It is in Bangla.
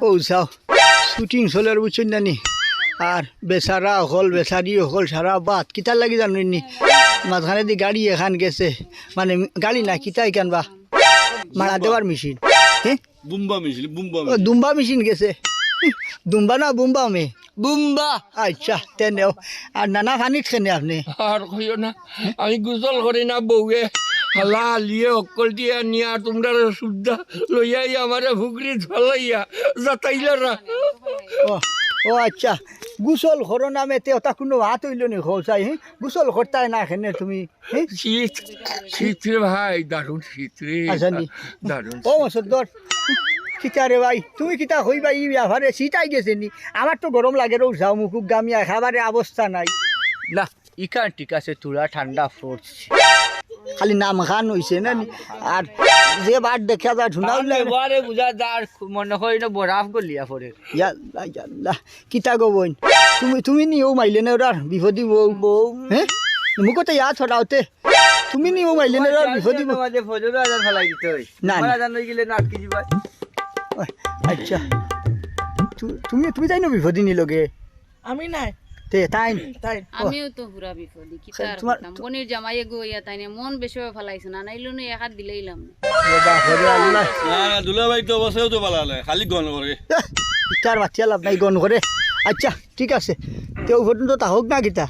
পৌঁছাও শুটিং চলে আর বুঝছেন জানি আর বেচারা অকল বেচারি অকল সারা বাদ কিতার লাগি জানো মাঝখানে দি গাড়ি এখান গেছে। মানে গাড়ি না কিতা এখান বা? মারা দেওয়ার মেশিন বুম্বা মিছিল বুম্বা দুম্বা মেশিন গেছে। দুম্বা না বুম্বা মে বুম্বা। আচ্ছা তেনেও আর নানা পানিত খেনে আপনি? আর কইও না আমি গোসল করি না বউয়ে হালা লিয়ে অকল দিয়ে নিয়া তোমরা সুদ্ধা লইয়াই আমারে ভুগরি ধলাইয়া যাতাইলারা ও ও আচ্ছা গুসল ঘর নামে তে ওটা কোনো হাত হইল নি খোঁচাই হ্যাঁ গুসল করতাই না খেনে তুমি শীত শীত রে ভাই দারুণ শীত রে। আচ্ছা নি। দারুণ ও মসদ্দর কিতা রে ভাই তুমি কিতা হইবা ই ব্যাপারে শীতাই গেছে নি? আমার তো গরম লাগে রোজ যাও মুখুক গামিয়া খাবারে অবস্থা নাই। না ইখান ঠিক আছে তোরা ঠান্ডা পড়ছে। খালি নাম খান হইছে না? আর যে বার দেখা যায় ঢুনা এবারে বুঝা যার মনে হয় না বরাফ গলিয়া ইয়াল্লা ইয়াল্লা কিতা গো বোন তুমি তুমি নিও মাইলে না ওরার বিপদি বউ। বউ। হ্যাঁ মুখতে ইয়া ছড়াওতে তুমি নিও মাইলে না ওরার বিপদি বউ। মাঝে ফজর আজান ফেলাই দিতে হয় না, না। আজান হয়ে গেলে নাটকি যাবা আচ্ছা। তুমি তুমি তাই না বিপদি নিলগে? আমি নাই। তে তাই তাই। আমিও তো পুরা বিপদে কি তার বোনের জামাইয়ে গো ইয়া তাই মন বেশি ফেলাইছে না নাইলো না হাত দিলেইলাম না না দুলা ভাই তো অবশ্যই তো খালি গন করে ইটার বাচ্চা লাভ নাই গন করে আচ্ছা ঠিক আছে। তেও পর্যন্ত তাহক না কিতা